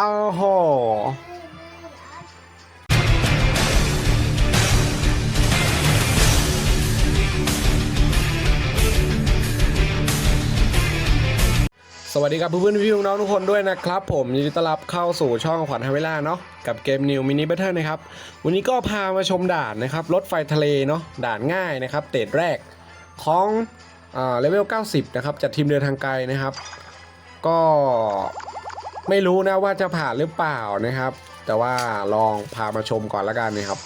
อ้าวโหสวัสดีครับเพื่อนๆพี่น้องๆทุกคนด้วยนะครับผมยินดีต้อนรับเข้าสู่ช่องขวัญไฮเวล่าเนาะกับเกม New Mini Battle นะครับวันนี้ก็พามาชมด่านนะครับรถไฟทะเลเนาะด่านง่ายนะครับเตจแรกของเลเวล 90 นะครับจัดทีมเดินทางไกลนะครับ ก็ ไม่รู้นะว่าจะผ่านหรือเปล่านะครับ แต่ว่าลองพามาชมก่อนละกันนะครับ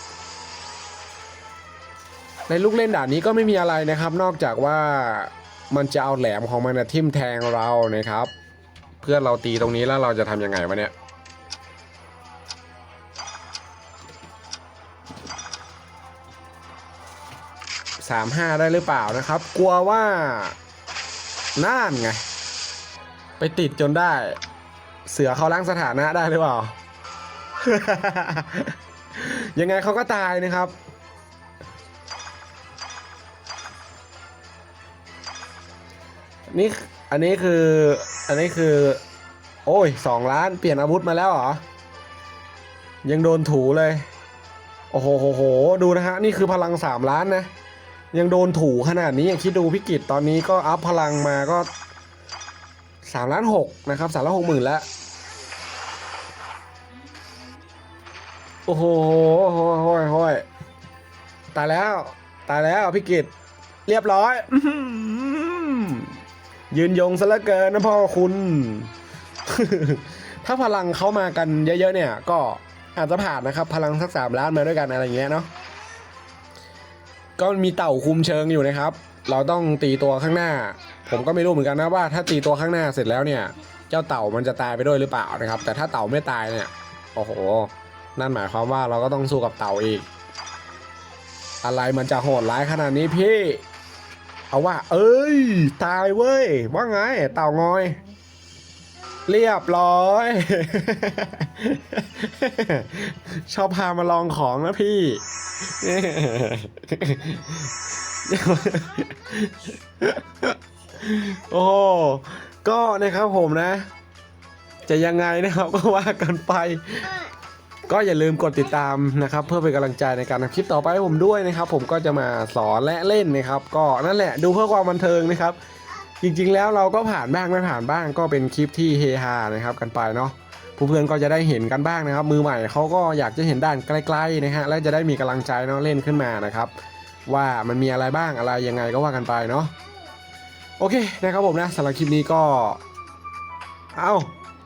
ในลูกเล่นด่านนี้ก็ไม่มีอะไรนะครับ นอกจากว่ามันจะเอาแหลมของมันนะทิ่มแทงเรานะครับ เพื่อเราตีตรงนี้แล้วเราจะทำยังไงวะเนี่ยสามห้าได้หรือเปล่านะครับ กลัวว่าน่านไง ไปติดจนได้ เสือเขาล้างสถานะได้หรือเปล่า ยังไงเขาก็ตายนะครับ นี่อันนี้คือ อันนี้คือ โอ้ยสองล้านเปลี่ยนอาวุธมาแล้วเหรอ ยังโดนถูเลย โอ้โหโหโหดูนะฮะ นี่คือพลังสามล้านนะ ยังโดนถูขนาดนี้ คิดดูพิกิจตอนนี้ก็อัพพลังมาก็ สามล้านหกนะครับสามล้านหกหมื่นแล้ว โอ้โหโห้ยโห้ยโห้ยตายแล้ว ตายแล้วพิกิจเรียบร้อยอื้อหือยืนยงซะเหลือเกินนะพ่อคุณ ถ้าพลังเข้ามากันเยอะๆเนี่ย ก็อาจจะผ่านนะครับ พลังสักสามล้านมาด้วยกันอะไรอย่างเงี้ยเนาะก็มีเต่าคุมเชิงอยู่นะครับ เราต้องตีตัวข้างหน้า ผมก็ไม่รู้เหมือนกันนะว่าถ้าตีตัวข้างหน้าเสร็จแล้วเนี่ย เจ้าเต่ามันจะตายไปด้วยหรือเปล่านะครับ แต่ถ้าเต่าไม่ตายเนี่ยโอ้โห นั่นหมายความว่าเราก็ต้องสู้กับเต่าอีก อะไรมันจะโหดร้ายขนาดนี้พี่ เอาว่า เอ้ย ตายเว้ย ว่าไง เต่างอย เรียบร้อย ชอบพามาลองของนะพี่ โอ้ก็นะครับผมนะ จะยังไงนะครับก็ว่ากันไป ก็อย่าลืมกดติดตามนะครับ เพื่อเป็นกำลังใจในการทำคลิปต่อไปให้ผมด้วยนะครับ ผมก็จะมาสอนและเล่นนะครับ ก็นั่นแหละดูเพื่อความบันเทิงนะครับ จริงๆแล้วเราก็ผ่านบ้างไม่ผ่านบ้าง ก็เป็นคลิปที่เฮฮานะครับกันไปเนาะผู้เพื่อนก็จะได้เห็นกันบ้างนะครับ มือใหม่เขาก็อยากจะเห็นด้านใกล้ๆนะฮะและจะได้มีกำลังใจเนาะเล่นขึ้นมานะครับ ว่ามันมีอะไรบ้างอะไรยังไงก็ว่ากันไปเนาะโอเคนะครับผมนะสำหรับคลิปนี้ก็ เอ้า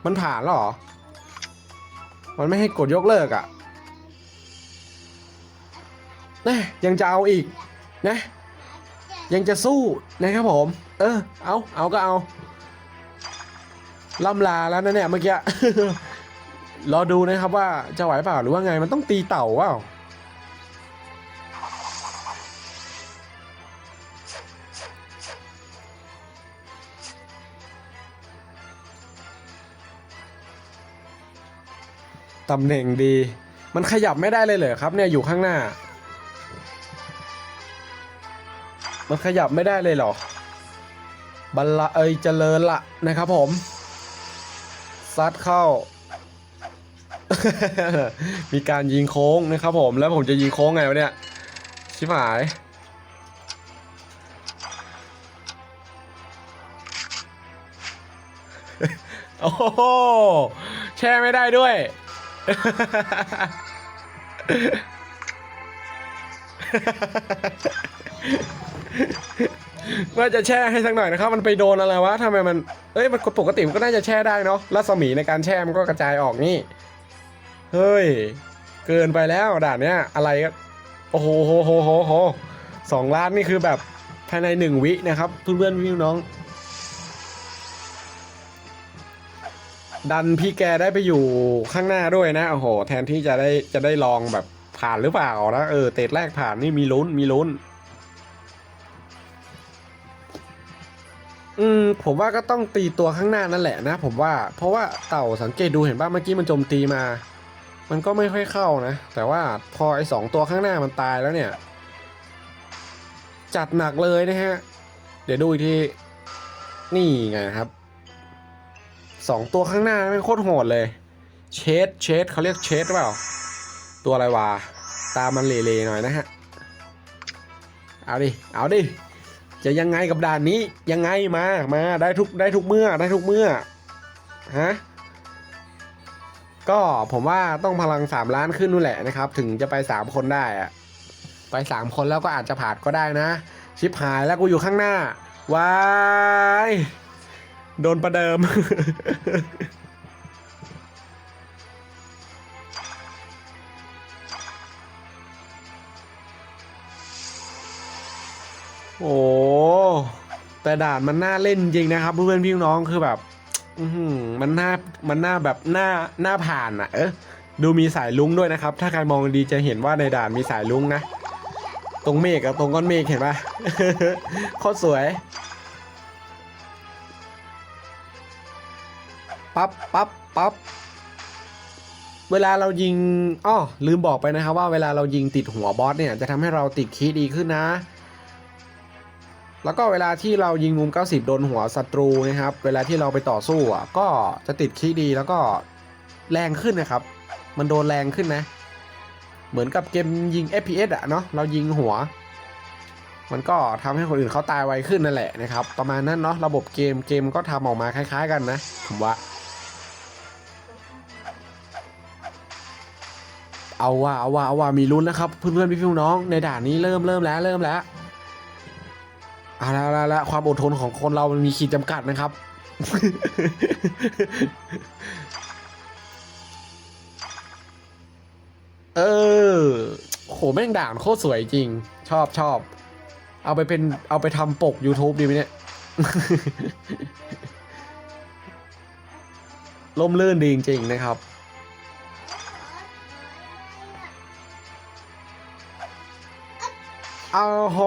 มันผ่านแล้วหรอ มันไม่ให้กดยกเลิกอะ่ะนะยังจะเอาอีกนะ ยังจะสู้นะครับผม เออ เอาเอาก็เอาล่ำลาแล้วนะเนี่ยเมื่อกี้รอดูนะครับว่าจะไหวเปล่าหรือว่าไงมันต้องตีเต่าเปล่า ตำแหน่งดี มันขยับไม่ได้เลยเหรอครับเนี่ยอยู่ข้างหน้า มันขยับไม่ได้เลยเหรอบัลละเอยเจริญละนะครับผมซัดเข้า มีการยิงโค้งนะครับผมแล้วผมจะยิงโค้งไงวะเนี่ยชิบหายโอ้โหแช่ไม่ได้ด้วย ว่าจะแช่ให้สักหน่อยนะครับ มันไปโดนอะไรวะทำไมมันเอ้ยมันปกติมันก็น่าจะแช่ได้เนาะรัศมีในการแช่มันก็กระจายออกนี่ เฮ้ย เกินไปแล้วด่านเนี้ย อะไรก็โอ้โหโหโหโหสองล้านนี่คือแบบภายในหนึ่งวินะครับเพื่อนๆพี่น้อง ดันพี่แกได้ไปอยู่ข้างหน้าด้วยนะโอ้โห แทนที่จะได้จะได้ลองแบบผ่านหรือเปล่านะเออเตจแรกผ่านนี่มีลุ้นมีลุ้น อืมผมว่าก็ต้องตีตัวข้างหน้านั่นแหละนะ ผมว่าเพราะว่าเต่าสังเกตดูเห็นป่ะเมื่อกี้มันโจมตีมา มันก็ไม่ค่อยเข้านะ แต่ว่าพอไอ้สองตัวข้างหน้ามันตายแล้วเนี่ย จัดหนักเลยนะฮะ เดี๋ยวดูอีกที นี่ไงครับ สองตัวข้างหน้าไม่โคตรโหดเลย เชดเชดเขาเรียกเชดหรือเปล่า ตัวอะไรวะ ตามันเละๆหน่อยนะฮะ เอาดิ เอาดิ จะยังไงกับด่านนี้ ยังไงมา มาได้ทุกได้ทุกเมื่อได้ทุกเมื่อ ฮะ ก็ผมว่าต้องพลังสามล้านขึ้นนู่นแหละนะครับ ถึงจะไปสามคนได้อะไปสามคนแล้วก็อาจจะผ่านก็ได้นะ ชิปหายแล้วกูอยู่ข้างหน้า วาย โดนประเดิม โอ้ แต่ด่านมันน่าเล่นจริงนะครับ เพื่อนพี่น้องคือแบบมันน่ามันน่าแบบหน้าหน้าผ่านอะ เออดูมีสายลุ้งด้วยนะครับ ถ้าใครมองดีจะเห็นว่าในด่านมีสายลุ้งนะ ตรงเมฆกับตรงก้อนเมฆเห็นปะโคตรสวย ปั๊บปั๊บปั๊บเวลาเรายิงอ้อลืมบอกไปนะครับว่าเวลาเรายิงติดหัวบอสเนี่ยจะทำให้เราติดคีดีขึ้นนะ แล้วก็เวลาที่เรายิงมุม 90 โดนหัวศัตรูนะครับ เวลาที่เราไปต่อสู้อะก็จะติดคีดีแล้วก็แรงขึ้นนะครับ มันโดนแรงขึ้นนะ เหมือนกับเกมยิง FPS อะเนาะเรายิงหัว มันก็ทำให้คนอื่นเขาตายไวขึ้นนั่นแหละนะครับ ประมาณนั้นเนาะระบบเกมเกมก็ทำออกมาคล้าย ๆ กันนะผมว่า เอาว่าเอาว่าเอาว่ามีลุ้นนะครับเพื่อนๆพี่ๆน้องในด่านนี้เริ่มเริ่มแล้วเริ่มแล้วเอาละเอาละละความอดทนของคนเรามันมีขีดจำกัดนะครับ เออโหแม่งด่านโคตรสวยจริง ชอบชอบ เอาไปเป็นเอาไปทำปก YouTube ดีไหมเนี่ยล่มลื่นดีจริงๆนะครับ อาโห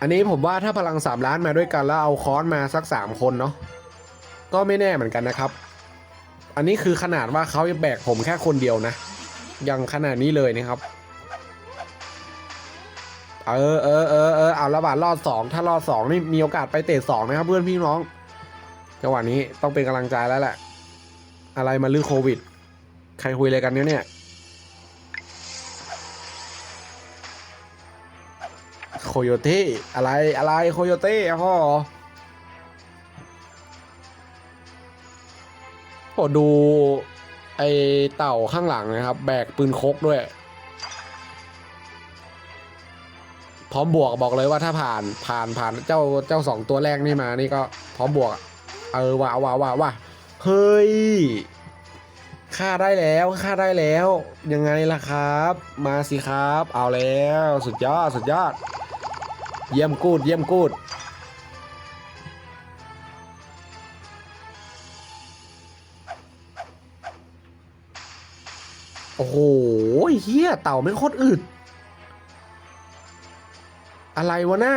อันนี้ผมว่าถ้าพลังสามล้านมาด้วยกันแล้วเอาค้อนมาสักสามคนเนาะก็ไม่แน่เหมือนกันนะครับ อันนี้คือขนาดว่าเขาแบกผมแค่คนเดียวนะยังขนาดนี้เลยนะครับ เออเออเออเออเอาละบาทรอดสองถ้ารอดสองนี่มีโอกาสไปเตะสองนะครับเพื่อนพี่น้องจังหวะนี้ต้องเป็นกำลังใจแล้วแหละ อะไรมาลือโควิด ใครคุยอะไรกันเนี่ยเนี่ย โคโยเต้อะไรอะไรโคโยเต้พ่อโอ้ดูไอเต่าข้างหลังนะครับ แบกปืนคกด้วย พร้อมบวกบอกเลยว่าถ้าผ่านผ่านผ่านเจ้าเจ้าสองตัวแรกนี่มานี่ก็พร้อมบวก เออว่าว่าว่าว่าเฮ้ยฆ่าได้แล้วฆ่าได้แล้ว ยังไงล่ะครับ มาสิครับ เอาแล้ว สุดยอด สุดยอด เยี่ยมกูดเยี่ยมกูดโอ้โหเฮียเต่าไม่โคตรอึด อะไรวะน่า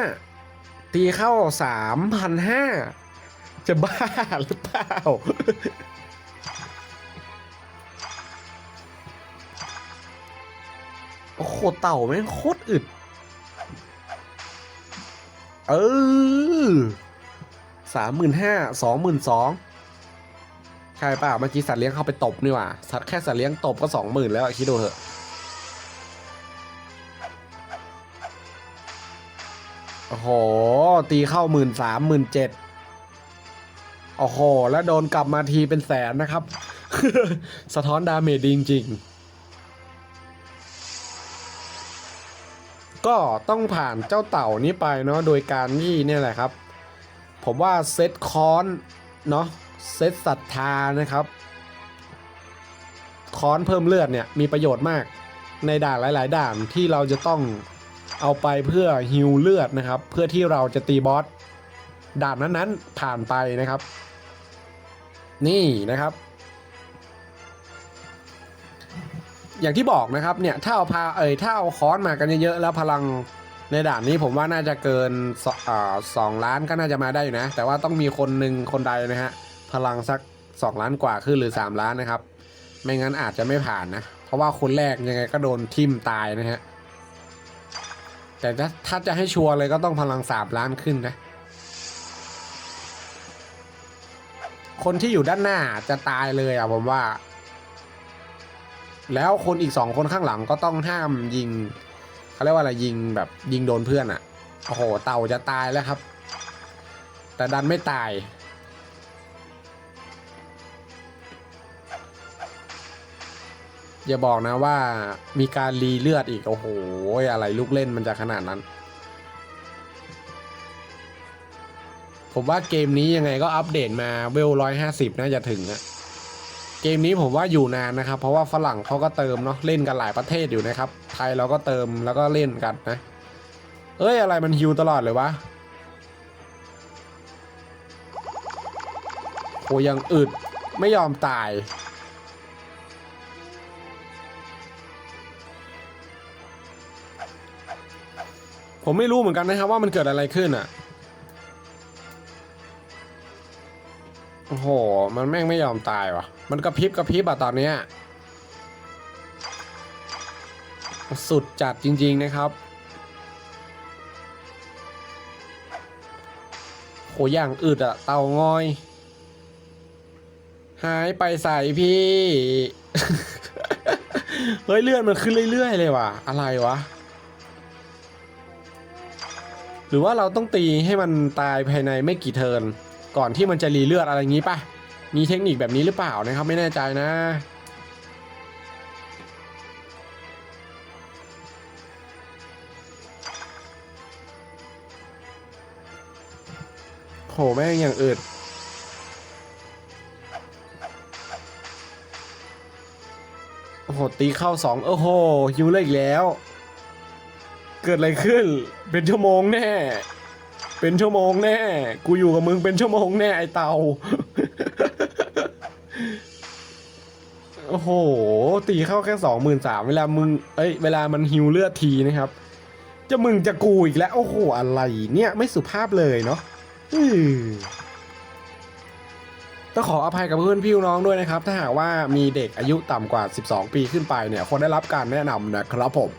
ตีเข้าสามพันห้าจะบ้าหรือเปล่า โอ้โห เต่าแม่งโคตรอึด เออสามหมื่นห้าสองหมื่นสองใช่เปล่าเมื่อกี้สัตว์เลี้ยงเข้าไปตบนี่หว่าสัตว์แค่สัตว์เลี้ยงตบก็สองหมื่นแล้วคิดดูเถอะโอ้โห ตีเข้าหมื่นสามหมื่นเจ็ดโอ้โห แล้วโดนกลับมาทีเป็นแสนนะครับ สะท้อนดาเมจจริงๆ ก็ต้องผ่านเจ้าเต่านี้ไปเนาะโดยการที่เนี่ยแหละครับ ผมว่าเซตคอนเนาะเซตศรัทธานะครับคอนเพิ่มเลือดเนี่ยมีประโยชน์มากในด่านหลาย ๆ ด่านที่เราจะต้องเอาไปเพื่อฮิวเลือดนะครับ เพื่อที่เราจะตีบอสด่านนั้น ๆ ผ่านไปนะครับ นี่นะครับ อย่างที่บอกนะครับเนี่ยถ้าเอาพาเอ่ยถ้าเอาค้อนมากันเยอะๆแล้วพลังในด่านนี้ผมว่าน่าจะเกินสอสองล้านก็น่าจะมาได้อยู่นะ แต่ว่าต้องมีคนหนึ่งคนใดนะฮะพลังสักสองล้านกว่าขึ้นหรือสามล้านนะครับ ไม่งั้นอาจจะไม่ผ่านนะ เพราะว่าคนแรกยังไงก็โดนทิ่มตายนะฮะแต่ถ้าจะให้ชัวร์เลยก็ต้องพลังสามล้านขึ้นนะ คนที่อยู่ด้านหน้าจะตายเลยอะผมว่า แล้วคนอีกสองคนข้างหลังก็ต้องห้ามยิงเขาเรียกว่าอะไรยิงแบบยิงโดนเพื่อนอะโอ้โหเต่าจะตายแล้วครับ แต่ดันไม่ตาย อย่าบอกนะว่ามีการรีเลือดอีก โอ้โห อะไรลูกเล่นมันจะขนาดนั้น ผมว่าเกมนี้ยังไงก็อัปเดตมาเวลร้อยห้าสิบน่าจะถึงอะ เกมนี้ผมว่าอยู่นานนะครับ เพราะว่าฝรั่งเขาก็เติมเนาะเล่นกันหลายประเทศอยู่นะครับ ไทยเราก็เติมแล้วก็เล่นกันนะ เอ้ยอะไรมันฮิวตลอดเลยวะโหยังอึดไม่ยอมตาย ผมไม่รู้เหมือนกันนะครับว่ามันเกิดอะไรขึ้นอะ โห มันแม่งไม่ยอมตายวะมันกระพริบกระพริบอะตอนเนี้ยสุดจัดจริง ๆ นะครับ โหอย่างอึดอะเตางอย หายไปใส่พี่ เฮ้ยเลื่อนมันขึ้นเรื่อย ๆ เลยว่ะ อะไรวะ หรือว่าเราต้องตีให้มันตายภายในไม่กี่เทิร์น ก่อนที่มันจะรีเลือดอะไรอย่างนี้ป่ะ มีเทคนิคแบบนี้หรือเปล่านะครับไม่แน่ใจนะ โหแม่งอย่างอึดโอ้โหตีเข้าสองโอ้โหฮิวเลยอีกแล้ว เกิดอะไรขึ้น เป็นชั่วโมงแน่ เป็นชั่วโมงแน่ กูอยู่กับมึงเป็นชั่วโมงแน่ไอเตา โอ้โห ตีเข้าแค่สองหมื่นสามเวลามึง เอ้ย เวลามันฮิวเลือดทีนะครับ จะมึงจะกูอีกแล้ว โอ้โห อะไรเนี่ยไม่สุภาพเลยเนาะต้องขออภัยกับเพื่อนพี่น้องด้วยนะครับ ถ้าหากว่ามีเด็กอายุต่ำกว่า 12 ปีขึ้นไปเนี่ยควรได้รับการแนะนำนะครับผม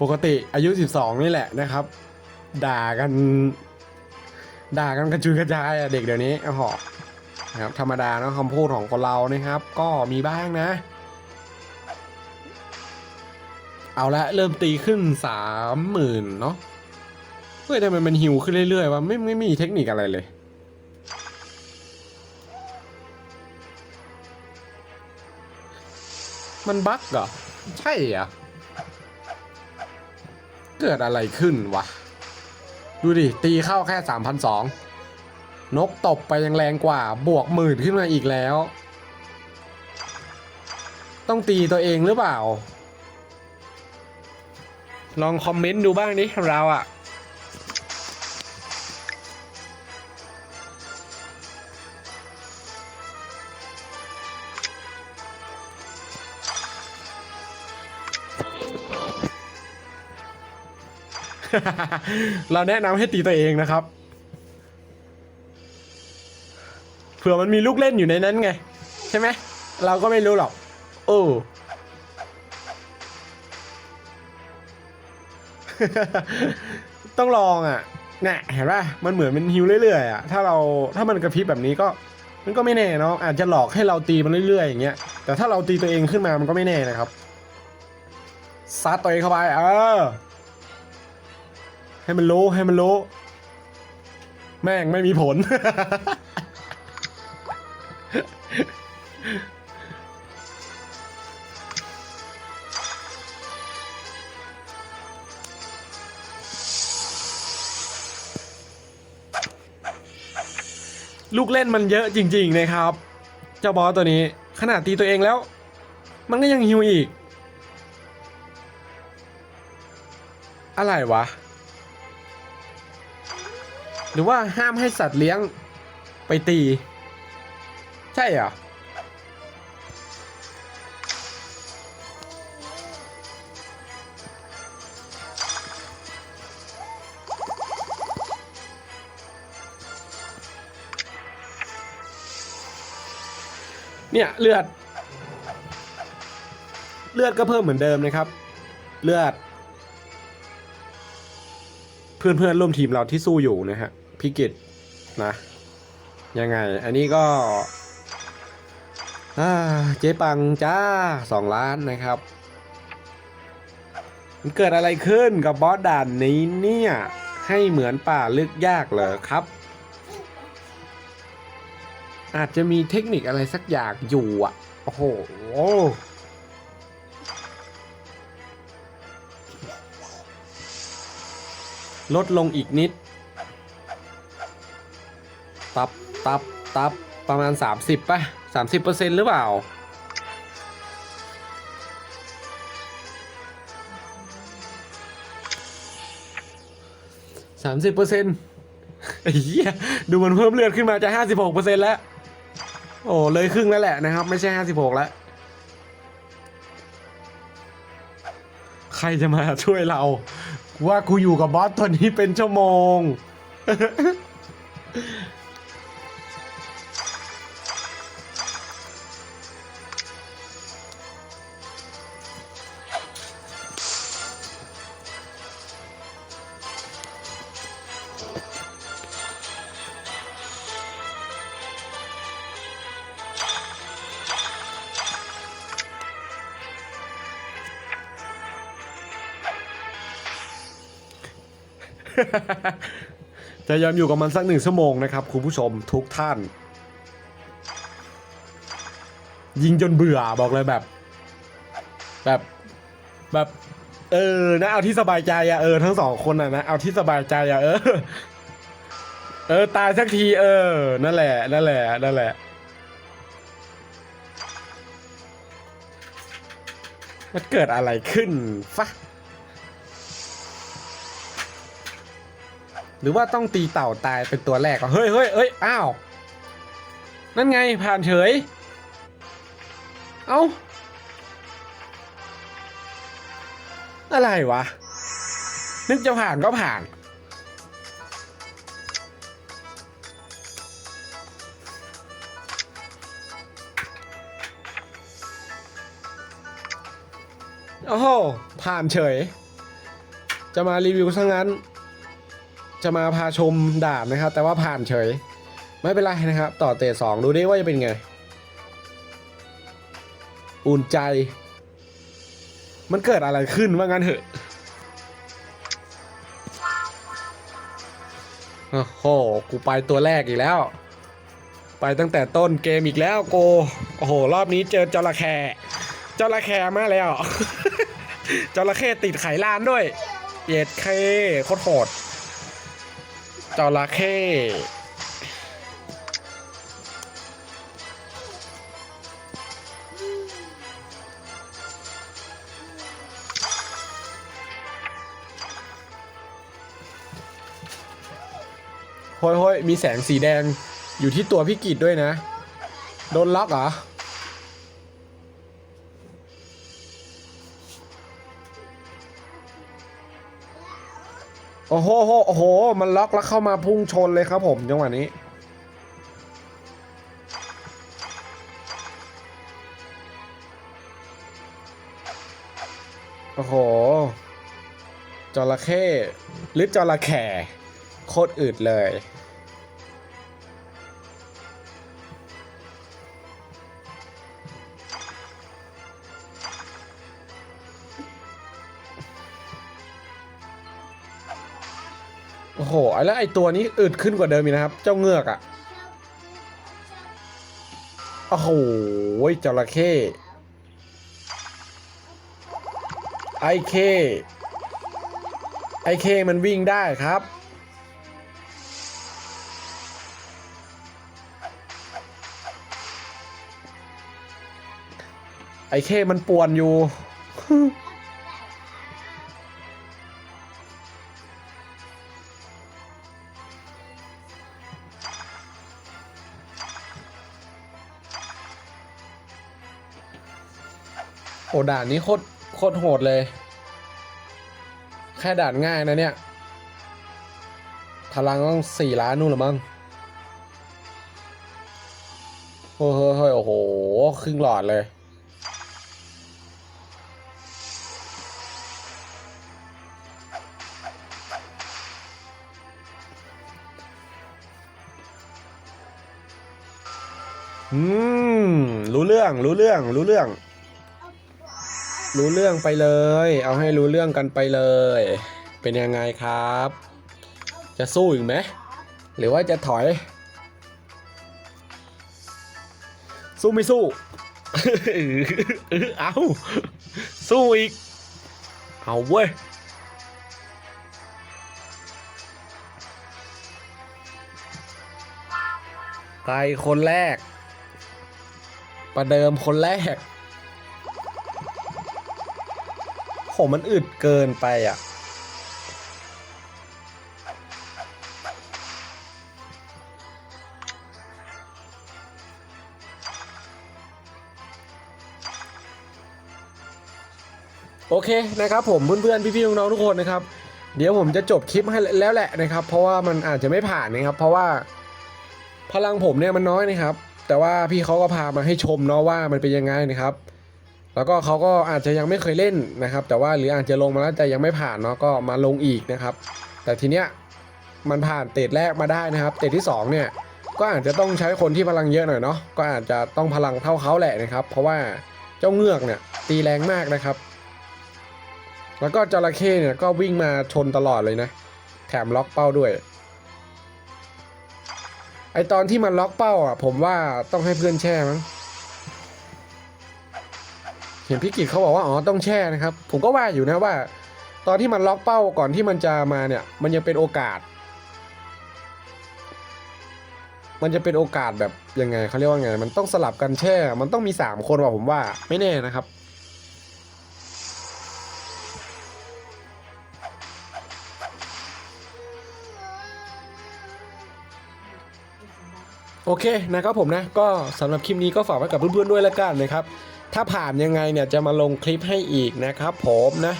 ปกติอายุ 12 นี่แหละนะครับ ด่ากัน ด่ากันกระจุยกระจายอะเด็กเดี๋ยวนี้โอ้โหนะครับธรรมดาเนอะคำพูดของคนเรานะครับ ก็มีบ้างนะ เอาละเริ่มตีขึ้นสามหมื่นเนาะเฮ้ยทำไมมันหิวขึ้นเรื่อยๆวะไม่ไม่มีเทคนิคอะไรเลยมันบั๊กเหรอ ใช่เหรอ เกิดอะไรขึ้นวะ ดูดิ ตีเข้าแค่ 3,002 นกตบไปยังแรงกว่า บวกหมื่นขึ้นมาอีกแล้ว ต้องตีตัวเองหรือเปล่า ลองคอมเมนต์ดูบ้างดิเราอะ เราแนะนำให้ตีตัวเองนะครับ เผื่อมันมีลูกเล่นอยู่ในนั้นไง ใช่ไหม เราก็ไม่รู้หรอก โอ้ต้องลองอะเนี่ยเห็นป่ะ มันเหมือนมันฮิวเรื่อยๆอะ ถ้าเราถ้ามันกระพริบแบบนี้ก็มันก็ไม่แน่เนาะอาจจะหลอกให้เราตีมันเรื่อยๆอย่างเงี้ย แต่ถ้าเราตีตัวเองขึ้นมามันก็ไม่แน่นะครับซัดตัวเองเข้าไป เออ ให้มันรู้ให้มันรู้ แม่งไม่มีผล ลูกเล่นมันเยอะจริง ๆ นะครับ เจ้าบอสตัวนี้ ขนาดตีตัวเองแล้ว มันก็ยังฮิวอีก อะไรวะ หรือว่าห้ามให้สัตว์เลี้ยงไปตี ใช่เหรอเนี่ยเลือด เลือดก็เพิ่มเหมือนเดิมนะครับ เลือด เพื่อนเพื่อนร่วมทีมเราที่สู้อยู่นะฮะ พิกิตนะ ยังไง อันนี้ก็เจ๊ปังจ้าสองล้านนะครับ มันเกิดอะไรขึ้นกับบอสด่านนี้เนี่ย ให้เหมือนป่าลึกยากเหรอครับ อาจจะมีเทคนิคอะไรสักอย่างอยู่อะ โอ้โหลดลงอีกนิด ตับตับตับประมาณ 30ป่ะ30%หรือเปล่า สามสิบเปอร์เซ็นต์ไอ้เหี้ยดูมันเพิ่มเลือดขึ้นมาจะห้าสิบหกเปอร์เซ็นต์แล้ว โอ้เลยครึ่งแล้วแหละนะครับ ไม่ใช่ห้าสิบหกแล้ว ใครจะมาช่วยเรา ว่ากูอยู่กับบอสตัวนี้เป็นชั่วโมง จะยอมอยู่กับมันสักหนึ่งชั่วโมงนะครับ คุณผู้ชมทุกท่าน ยิงจนเบื่อบอกเลยแบบ แบบแบบ เออนะเอาที่สบายใจอะเออทั้งสองคนอะนะเอาที่สบายใจอะเออ เออตายสักที เออ นั่นแหละนั่นแหละนั่นแหละมันเกิดอะไรขึ้นฟะ หรือว่าต้องตีเต่าตายเป็นตัวแรกอะเฮ้ยเฮ้ยเฮ้ยอ้าว นั่นไงผ่านเฉย เอ้า อะไรวะ นึกจะผ่านก็ผ่าน โอ้โหผ่านเฉย จะมารีวิวซะงั้น จะมาพาชมด่านนะครับ แต่ว่าผ่านเฉย ไม่เป็นไรนะครับ ต่อเตะสองดูดิว่าจะเป็นไง อุ่นใจ มันเกิดอะไรขึ้นว่างั้นเถอะโอ้โห กูไปตัวแรกอีกแล้ว ไปตั้งแต่ต้นเกมอีกแล้วโก โอ้โห รอบนี้เจอจระเข้จระเข้มาแล้วจระเข้ติดไขลานด้วย เย็ดเคโคตรโหด จระเข้โฮ้ยโฮ้ยมีแสงสีแดงอยู่ที่ตัวพี่กิจด้วยนะ โดนล็อกเหรอ โอ้โหโอ้โห มันล็อกแล้วเข้ามาพุ่งชนเลยครับผมจังหวะนี้ โอ้โห จระเข้หรือจระแข่โคตรอึดเลย หแล้วไอตัวนี้อึดขึ้นกว่าเดิมอีกนะครับ เจ้าเงือกอะ่ะโอ้โหจระเข้ไอเคไอเคมันวิ่งได้ครับ ไอเคมันป่วนอยู่ โอ้ด่านนี้โคตรโคตรโหดเลย แค่ด่านง่ายนะเนี่ย พลังต้องสี่ล้านนู่นหรือมั้งเฮ้ยเฮ้ยโอ้โห ครึ่งหลอดเลย อืม รู้เรื่อง รู้เรื่อง รู้เรื่อง รู้เรื่องไปเลย เอาให้รู้เรื่องกันไปเลย เป็นยังไงครับ จะสู้อีกไหมหรือว่าจะถอย สู้ไม่สู้เอาสู้อีก เอาเว้ยไปคนแรก ประเดิมคนแรก โหมันอึดเกินไปอะ โอเคนะครับผมเพื่อนๆพี่ๆน้องๆทุกคนนะครับ เดี๋ยวผมจะจบคลิปให้แล้วแหละนะครับ เพราะว่ามันอาจจะไม่ผ่านนะครับ เพราะว่าพลังผมเนี่ยมันน้อยนะครับ แต่ว่าพี่เขาก็พามาให้ชมเนาะว่ามันเป็นยังไงนะครับ แล้วก็เขาก็อาจจะยังไม่เคยเล่นนะครับ แต่ว่าหรืออาจจะลงมาแล้วแต่ยังไม่ผ่านเนาะก็มาลงอีกนะครับ แต่ทีเนี้ยมันผ่านเตจแรกมาได้นะครับ เตจที่สองเนี่ยก็อาจจะต้องใช้คนที่พลังเยอะหน่อยเนาะก็อาจจะต้องพลังเท่าเขาแหละนะครับ เพราะว่าเจ้าเงือกเนี่ยตีแรงมากนะครับ แล้วก็จระเข้เนี่ยก็วิ่งมาชนตลอดเลยนะ แถมล็อกเป้าด้วยไอตอนที่มันล็อกเป้าอะผมว่าต้องให้เพื่อนแช่มั้ง เห็นพี่กิจเขาบอกว่าอ๋อต้องแช่นะครับ ผมก็ว่าอยู่นะว่า ตอนที่มันล็อกเป้าก่อนที่มันจะมาเนี่ย มันยังเป็นโอกาส มันจะเป็นโอกาสแบบยังไงเขาเรียกว่าไง มันต้องสลับกันแช่ มันต้องมีสามคนว่ะผมว่าไม่แน่นะครับโอเคนะครับผมนะ ก็สำหรับคลิปนี้ก็ฝากไว้กับเพื่อนๆด้วยละกันนะครับ ถ้าผ่านยังไงเนี่ยจะมาลงคลิปให้อีกนะครับผมนะ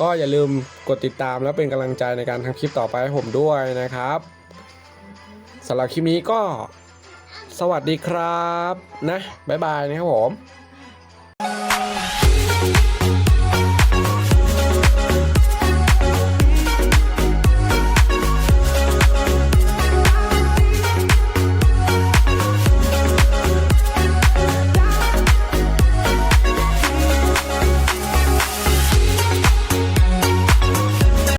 ก็อย่าลืมกดติดตามแล้วเป็นกำลังใจในการทำคลิปต่อไปให้ผมด้วยนะครับสำหรับคลิปนี้ก็สวัสดีครับนะบ๊ายบายนะครับผม